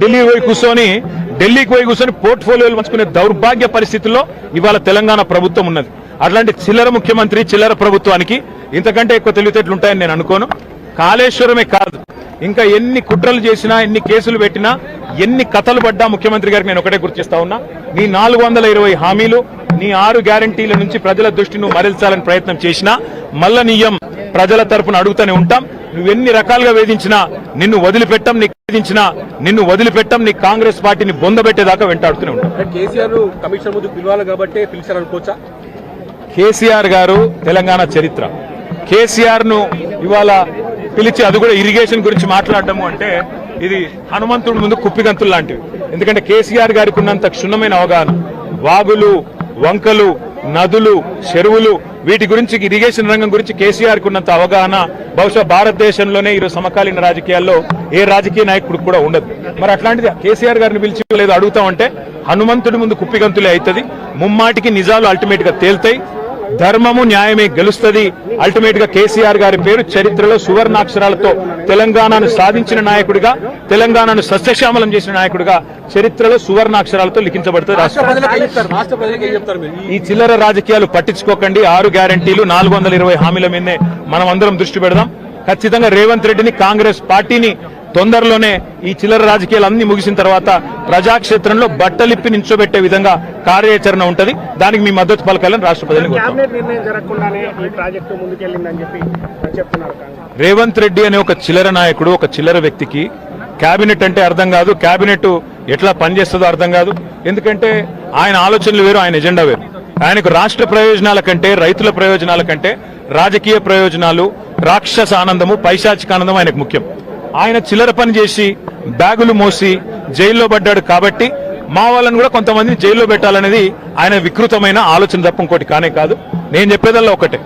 ఢిల్లీ పోయి కూర్చొని ఢిల్లీకి పోయి కూర్చొని పోర్ట్ఫోలియోలు పంచుకునే దౌర్భాగ్య పరిస్థితుల్లో ఇవాళ తెలంగాణ ప్రభుత్వం ఉన్నది. అట్లాంటి చిల్లర ముఖ్యమంత్రి చిల్లర ప్రభుత్వానికి ఇంతకంటే ఎక్కువ తెలివితేటలు ఉంటాయని నేను అనుకోను. కాళేశ్వరమే కాదు ఇంకా ఎన్ని కుట్రలు చేసినా ఎన్ని కేసులు పెట్టినా ఎన్ని కథలు పడ్డా ముఖ్యమంత్రి గారికి నేను ఒకటే గుర్తిస్తా ఉన్నా. నీ నాలుగు వందల ఇరవై హామీలు నీ ఆరు గ్యారంటీల నుంచి ప్రజల దృష్టి నువ్వు మరల్చాలని ప్రయత్నం చేసినా మల్ల నియం ప్రజల తరపున అడుగుతూనే ఉంటాం. నువ్వు ఎన్ని రకాలుగా వేధించినా నిన్ను వదిలిపెట్టం నీకు వేధించినా నిన్ను వదిలిపెట్టం నీ కాంగ్రెస్ పార్టీని బొందబెట్టేదాకా వెంటాడుతూనే ఉంటాం. కేసీఆర్ గారు తెలంగాణ చరిత్ర. కేసీఆర్ను ఇవాళ పిలిచి అది కూడా ఇరిగేషన్ గురించి మాట్లాడటము అంటే ఇది హనుమంతుడి ముందు కుప్పిగంతులు లాంటివి. ఎందుకంటే కేసీఆర్ గారికి ఉన్నంత క్షుణ్ణమైన అవగాహన. వాగులు వంకలు నదులు చెరువులు వీటి గురించి ఇరిగేషన్ రంగం గురించి కేసీఆర్కు ఉన్నంత అవగాహన బహుశా భారతదేశంలోనే ఈరోజు సమకాలీన రాజకీయాల్లో ఏ రాజకీయ నాయకుడు కూడా ఉండదు. మరి అట్లాంటిది కేసీఆర్ గారిని పిలిచి లేదు అడుగుతామంటే హనుమంతుడి ముందు కుప్పిగంతులే అవుతుంది ముమ్మాటికి నిజాలు అల్టిమేట్గా తేల్తాయి ధర్మము న్యాయమే గెలుస్తుంది. అల్టిమేట్గా కేసీఆర్ గారి పేరు చరిత్రలో సువర్ణాక్షరాలతో తెలంగాణను సాధించిన నాయకుడిగా తెలంగాణను సస్యశ్యామలం చేసిన నాయకుడిగా చరిత్రలో సువర్ణాక్షరాలతో లిఖించబడుతుంది రాష్ట్ర ఈ చిల్లర రాజకీయాలు పట్టించుకోకండి. ఆరు గ్యారంటీలు నాలుగు వందల ఇరవై హామీల మీదనే మనం అందరం దృష్టి పెడదాం. ఖచ్చితంగా రేవంత్ రెడ్డిని కాంగ్రెస్ పార్టీని తొందరలోనే ఈ చిల్లర రాజకీయాలు అన్ని ముగిసిన తర్వాత ప్రజాక్షేత్రంలో బట్టలిప్పి నించోబెట్టే విధంగా కార్యాచరణ ఉంటది. దానికి మీ మద్దతు పలకాలని రాష్ట్ర ప్రజలకు కోరుతాం. క్యాబినెట్ నిర్ణయం జరగకుండానే ఈ ప్రాజెక్టు ముందుకెళ్ళిందని చెప్పి చెప్తున్నారు కాంగ్రెస్. రేవంత్ రెడ్డి అనే ఒక చిల్లర నాయకుడు ఒక చిల్లర వ్యక్తికి కేబినెట్ అంటే అర్థం కాదు. కేబినెట్ ఎట్లా పనిచేస్తుందో అర్థం కాదు. ఎందుకంటే ఆయన ఆలోచనలు వేరు ఆయన ఎజెండా వేరు. ఆయనకు రాష్ట్ర ప్రయోజనాల కంటే రైతుల ప్రయోజనాల కంటే రాజకీయ ప్రయోజనాలు రాక్షస ఆనందము పైశాచిక ఆనందం ఆయనకు ముఖ్యం. ఆయన చిల్లర పని చేసి బ్యాగులు మోసి జైల్లో పడ్డాడు కాబట్టి మా వాళ్ళని కూడా కొంతమందిని జైల్లో పెట్టాలనేది ఆయన వికృతమైన ఆలోచన తప్ప ఇంకోటి కానే కాదు. నేను చెప్పేదల్లా ఒకటే.